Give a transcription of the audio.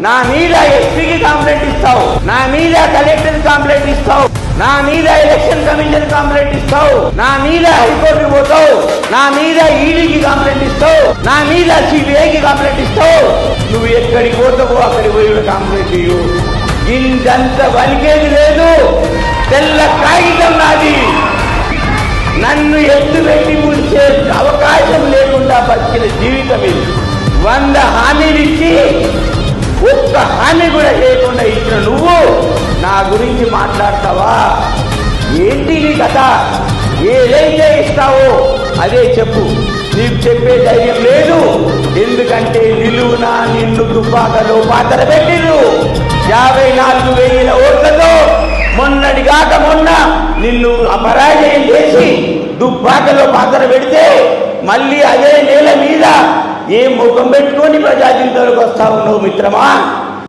నా మీద ఎస్పీకి కంప్లైంట్ ఇస్తావు. నా మీద కలెక్టర్ కంప్లైంట్ ఇస్తావు. నా మీద ఎలక్షన్ కమిషన్ కంప్లైంట్ ఇస్తావు. నా మీద హైకోర్టు పోతావు. నా మీద ఈడీకి కంప్లైంట్ ఇస్తావు. నా మీద సిబిఐకి కంప్లైంట్ ఇస్తావు. నువ్వు ఎక్కడికి పోతావు అక్కడికి పోయి కంప్లైంట్ ఇయ్యు. ఇంతంత వలికేది లేదు. తెల్ల కాగితం నాది. నన్ను ఎత్తు పెట్టి ముంచే అవకాశం లేకుండా బతికిన జీవితం ఇది. వంద హామీలు ఇచ్చి ఒక్క హామీ కూడా చేయకుండా ఇచ్చిన నువ్వు నా గురించి మాట్లాడతావా? ఏంటి నీ కథ? ఏదైతే ఇస్తావో అదే చెప్పు. నీకు చెప్పే ధైర్యం లేదు. ఎందుకంటే నిలువున నిన్ను దుబ్బాకలో పాత్ర పెట్టిరు యాభై నాలుగు వేల ఓట్లతో మొన్నటి కాక మొన్న నిన్ను అపరాజయం చేసి దుబ్బాకలో పాత్ర పెడితే మళ్ళీ అదే నేల మీద ఏ ముఖం పెట్టుకొని ప్రజాజీవితంలోకి వస్తా ఉన్నావు మిత్రమా?